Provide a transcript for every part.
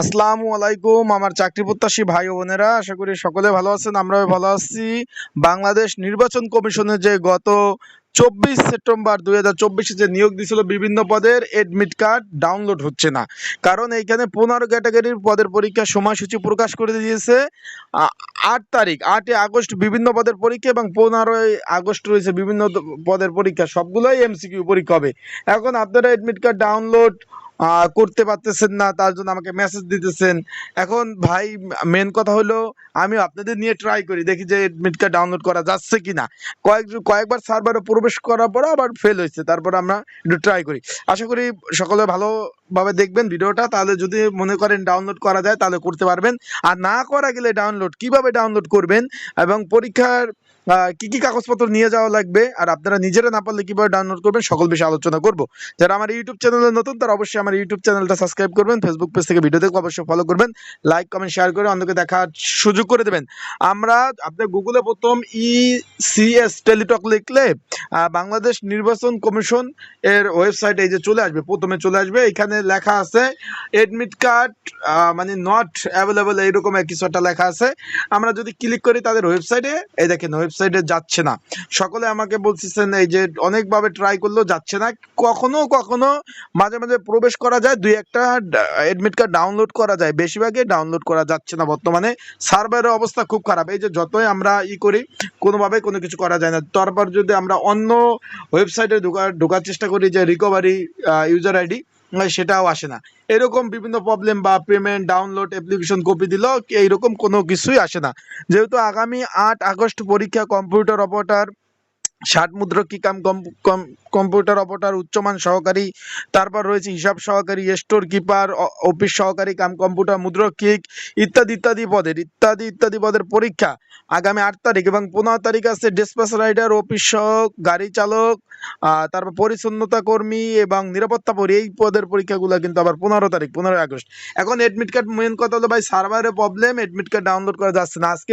আসসালামু আলাইকুম, আমার চাকরি প্রত্যাশী ভাই বোনেরা, আশা করি সকলে ভালো আছেন, আমরাও ভালো আছি। বাংলাদেশ নির্বাচন কমিশনের যে গত চব্বিশ সেপ্টেম্বর দুই হাজার চব্বিশে যে নিয়োগ দিয়েছিল বিভিন্ন পদের এডমিট কার্ড ডাউনলোড হচ্ছে না। কারণ এইখানে পনেরো ক্যাটাগরির পদের পরীক্ষার সময়সূচি প্রকাশ করে দিয়েছে। আট তারিখ, আটই আগস্ট বিভিন্ন পদের পরীক্ষা এবং পনেরোই আগস্ট রয়েছে বিভিন্ন পদের পরীক্ষা। সবগুলোই এমসিকিউ পরীক্ষা হবে। এখন আপনারা এডমিট কার্ড ডাউনলোড করতে পারতেছেন না, তার জন্য আমাকে মেসেজ দিতেছেন। এখন ভাই মেন কথা হলো আমি আপনাদের নিয়ে ট্রাই করি, দেখি যে এডমিট কার্ড ডাউনলোড করা যাচ্ছে কিনা। কয়েক, কয়েকবার সার্ভারে প্রবেশ করার পর আবার ফেল হয়েছে। তারপর আমরা একটু ট্রাই করি। আশা করি সকলে ভালোভাবে দেখবেন ভিডিওটা। তাহলে যদি মনে করেন ডাউনলোড করা যায়, তাহলে করতে পারবেন। আর না করা গেলে ডাউনলোড কীভাবে ডাউনলোড করবেন? এবং পরীক্ষার কি কি কাগজপত্র নিয়ে যাওয়া লাগবে? আর আপনারা নিজেরা না পারলে কীভাবে ডাউনলোড করবেন? সকল বিষয়ে আলোচনা করব। যারা আমার ইউটিউব চ্যানেলে নতুন, তারা অবশ্যই আমার ইউটিউব চ্যানেলটা সাবস্ক্রাইব করবেন। ফেসবুক পেজ থেকে ভিডিও দেখে অবশ্যই ফলো করবেন। লাইক কমেন্ট শেয়ার করে অন্যকে দেখার সুযোগ করে দেবেন। আমরা আপনার গুগলে প্রথম ই সিএস টেলিটক লিখলে বাংলাদেশ নির্বাচন কমিশন এর ওয়েবসাইট এই যে চলে আসবে, প্রথমে চলে আসবে। এখানে লেখা আছে এডমিট কার্ড মানে নট অ্যাভেলেবল এইরকম কিছু একটা লেখা আছে। আমরা যদি ক্লিক করি তাদের ওয়েবসাইটে এই দেখেন ওয়েবসাইটে যাচ্ছে না। সকলে আমাকে বলতেছেন এই যে অনেকভাবে ট্রাই করলেও যাচ্ছে না। কখনো কখনো মাঝে মাঝে প্রবেশ করা যায়, দুই একটা এডমিট কার্ড ডাউনলোড করা যায়। বেশিরভাগই ডাউনলোড করা যাচ্ছে না বর্তমানে। সার্ভারের অবস্থা খুব খারাপ। এই যে যতই আমরা ই করি, কোনোভাবে কোনো কিছু করা যায় না। তারপর যদি আমরা অন্য ওয়েবসাইটে ঢোকার ঢোকার চেষ্টা করি যে রিকভারি ইউজার আইডি সেটাও আসে না। এরকম বিভিন্ন প্রবলেম বা পেমেন্ট ডাউনলোড অ্যাপ্লিকেশন কপি দিল এইরকম কোনো কিছুই আসে না। যেহেতু আগামী আট আগস্ট পরীক্ষা কম্পিউটার অপারেটর ষাট মুদ্রকি কাম কম- কম- কম্পিউটার অপারেটর উচ্চমান সহকারী, তারপর রয়েছে হিসাব সহকারী, স্টোর কিপার অফিস সহকারী, কাম কম্পিউটার মুদ্রকিক ইত্যাদি ইত্যাদি পদের, ইত্যাদি ইত্যাদি পদের পরীক্ষা। আগামী আট তারিখ এবং পনেরো তারিখ আছে ডিসপ্যাচ রাইডার, অফিস সহক গাড়ি চালক তারপর পরিচ্ছন্নতা কর্মী এবং নিরাপত্তা পরি এই পদের পরীক্ষাগুলো কিন্তু আবার পনেরো তারিখ, পনেরোই আগস্ট। এখন এডমিট কার্ড মেন কথা হলো ভাই সার্ভারের প্রবলেম এডমিট কার্ড ডাউনলোড করা যাচ্ছে না। আজকে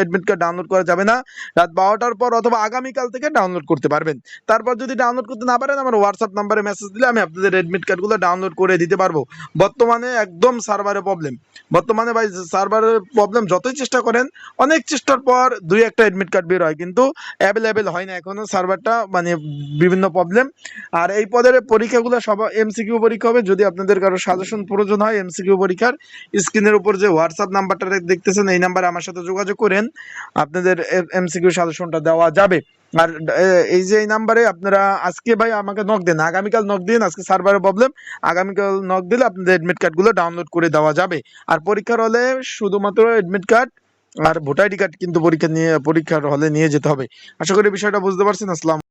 এডমিট কার্ড ডাউনলোড করা যাবে না। রাত বারোটার পর অথবা আগামীকাল থেকে ডাউনলোড করতে পারবেন। তারপর যদি ডাউনলোড করতে না পারেন, আমার হোয়াটসঅ্যাপ নাম্বারে মেসেজ দিলে আমি আপনাদের এডমিট কার্ডগুলো ডাউনলোড করে দিতে পারব। বর্তমানে একদম সার্ভারের প্রবলেম বর্তমানে ভাই সার্ভারের প্রবলেম যতই চেষ্টা করেন, অনেক চেষ্টার পর দুই একটা এডমিট কার্ড বের হয়, কিন্তু অ্যাভেলেবেল হয় না। এখনও সার্ভারটা মানে বিভিন্ন প্রবলেম আর এই পদের পরীক্ষাগুলো সব এমসিকিউ পরীক্ষা হবে। যদি আপনাদের কারও সাজেশন প্রয়োজন হয় এমসিকিউ পরীক্ষার স্ক্রিনের উপর যে হোয়াটসঅ্যাপ নাম্বারটা দেখতেছেন, এই নাম্বারে আমার সাথে যোগাযোগ করেন। আপনাদের এমসিকিউ সাজেশনটা দেওয়া যাবে। আর এই যে এই নাম্বারে আপনারা আজকে ভাই আমাকে নক দেন, আগামীকাল নক দিন আজকে সার্ভারে প্রবলেম আগামীকাল নক দিলে আপনাদের এডমিট কার্ডগুলো ডাউনলোড করে দেওয়া যাবে। আর পরীক্ষার হলে শুধুমাত্র এডমিট কার্ড আর ভোটার আইডি কার্ড কিন্তু পরীক্ষা নিয়ে, পরীক্ষার হলে নিয়ে যেতে হবে। আশা করি বিষয়টা বুঝতে পারছেন, আসসালাম